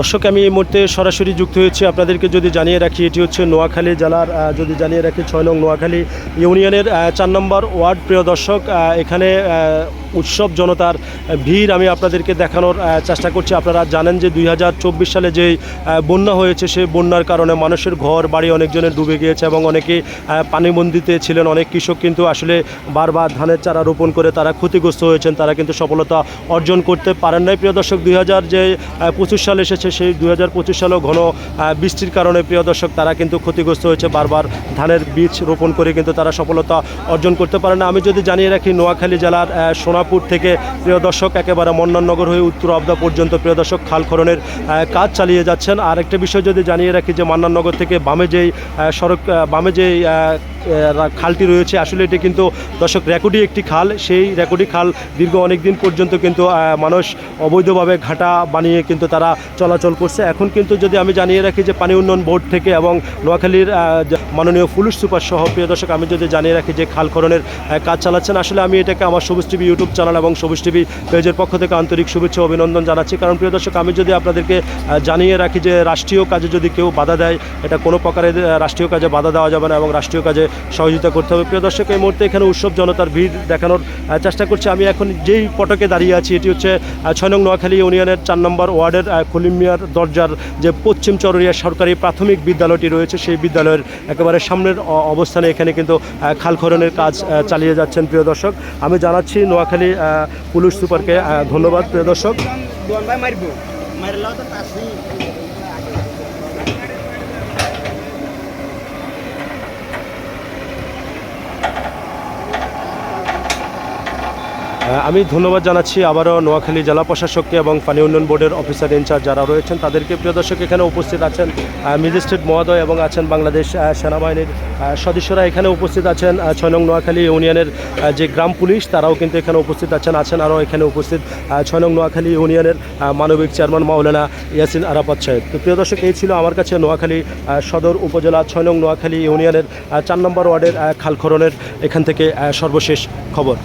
দর্শক, আমি এই মুহূর্তে সরাসরি যুক্ত হয়েছি। আপনাদেরকে যদি জানিয়ে রাখি, এটি হচ্ছে নোয়াখালী জেলার যদি জানিয়ে রাখি, ছয় নং নোয়াখালী ইউনিয়নের চার নম্বর ওয়ার্ড। প্রিয় দর্শক এখানে উৎসব জনতার ভিড় আমি আপনাদেরকে দেখানোর চেষ্টা করছি। আপনারা জানেন যে দুই হাজার চব্বিশ সালে যে বন্যা হয়েছে সেই বন্যার কারণে মানুষের ঘর বাড়ি অনেকজনের ডুবে গিয়েছে এবং অনেকে পানিবন্দিতে ছিলেন। অনেক কৃষক কিন্তু আসলে বারবার ধানের চারা রোপণ করে তারা ক্ষতিগ্রস্ত হয়েছেন। তারা কিন্তু সফলতা অর্জন করতে পারেন নাই। প্রিয় দর্শক দুই হাজার যে পঁচিশ সাল এসেছে সেই দুই হাজার পঁচিশ সালেও ঘন বৃষ্টির কারণে প্রিয় দর্শক তারা কিন্তু ক্ষতিগ্রস্ত হয়েছে। বারবার ধানের বীজ রোপণ করে কিন্তু তারা সফলতা অর্জন করতে পারে না। আমি যদি জানিয়ে রাখি নোয়াখালী জেলার আহ, সোনাপুর থেকে। প্রিয় দর্শক, একেবারে মন্নাননগর হয়ে উত্তর আবদা পর্যন্ত প্রিয় দর্শক খাল খননের কাজ চালিয়ে যাচ্ছেন। আর একটা বিষয় যদি জানিয়ে রাখি যে মান্নাননগর থেকে বামে যেই সড়ক বামে যেই খালটি রয়েছে। আসলে এটি কিন্তু দর্শক রেকর্ডি একটি খাল। সেই রেকর্ডি খাল দীর্ঘ অনেক দিন পর্যন্ত কিন্তু মানুষ অবৈধভাবে ঘাটা বানিয়ে কিন্তু তারা চলাচল করছে। এখন কিন্তু যদি আমি জানিয়ে রাখি যে পানি উন্নয়ন বোর্ড থেকে এবং নোয়াখালীর মাননীয় পুলিশ সুপার সহ, প্রিয় দর্শক, আমি যদি জানিয়ে রাখি যে খাল খননের কাজ চালাচ্ছেন, আসলে আমি এটাকে আমার সবুজ টিভি ইউটিউব চ্যানেল এবং সবুজ টিভি পেজের পক্ষ থেকে আন্তরিক শুভেচ্ছা অভিনন্দন জানাচ্ছি। কারণ, প্রিয় দর্শক, আমি যদি আপনাদেরকে জানিয়ে রাখি যে রাষ্ট্রীয় কাজে যদি কেউ বাধা দেয়, এটা কোনো প্রকারের রাষ্ট্রীয় কাজে বাধা দেওয়া যাবে না এবং রাষ্ট্রীয় কাজে সহযোগিতা করতে হবে। প্রিয় দর্শক এই মুহূর্তে এখানে উৎসব জনতার ভিড় দেখানোর চেষ্টা করছি। আমি এখন যেই পটকে দাঁড়িয়ে আছি এটি হচ্ছে ছয় নং নোয়াখালী ইউনিয়নের চার নম্বর ওয়ার্ডের আহ, খলিমিয়ার দরজার যে পশ্চিম চররিয়া সরকারি প্রাথমিক বিদ্যালয়টি রয়েছে সেই বিদ্যালয়ের একেবারে সামনের অবস্থানে এখানে কিন্তু খাল খননের কাজ চালিয়ে যাচ্ছেন প্রিয় দর্শক। আমি জানাচ্ছি নোয়াখালী পুলিশ সুপারকে ধন্যবাদ প্রিয় দর্শক। আমি ধন্যবাদ জানাচ্ছি আবারও নোয়াখালী জেলা প্রশাসককে এবং পানি উন্নয়ন বোর্ডের অফিসার ইনচার্জ যারা রয়েছেন। তাদেরকে প্রিয় দর্শক, এখানে উপস্থিত আছেন ম্যাজিস্ট্রেট মহোদয় এবং আছেন বাংলাদেশ সেনাবাহিনীর সদস্যরা। এখানে উপস্থিত আছেন ছয় নং নোয়াখালী ইউনিয়নের যে গ্রাম পুলিশ, তারাও কিন্তু এখানে উপস্থিত আছেন আছেন আরও এখানে উপস্থিত ছয় নং নোয়াখালী ইউনিয়নের মানবিক চেয়ারম্যান মাওলানা ইয়াসিন আরাফাত সাহেব। তো প্রিয় দর্শক, এই ছিল আমার কাছে নোয়াখালী সদর উপজেলা, ছয় নং নোয়াখালী ইউনিয়নের চার নম্বর ওয়ার্ডের খালখরণের এখান থেকে সর্বশেষ খবর।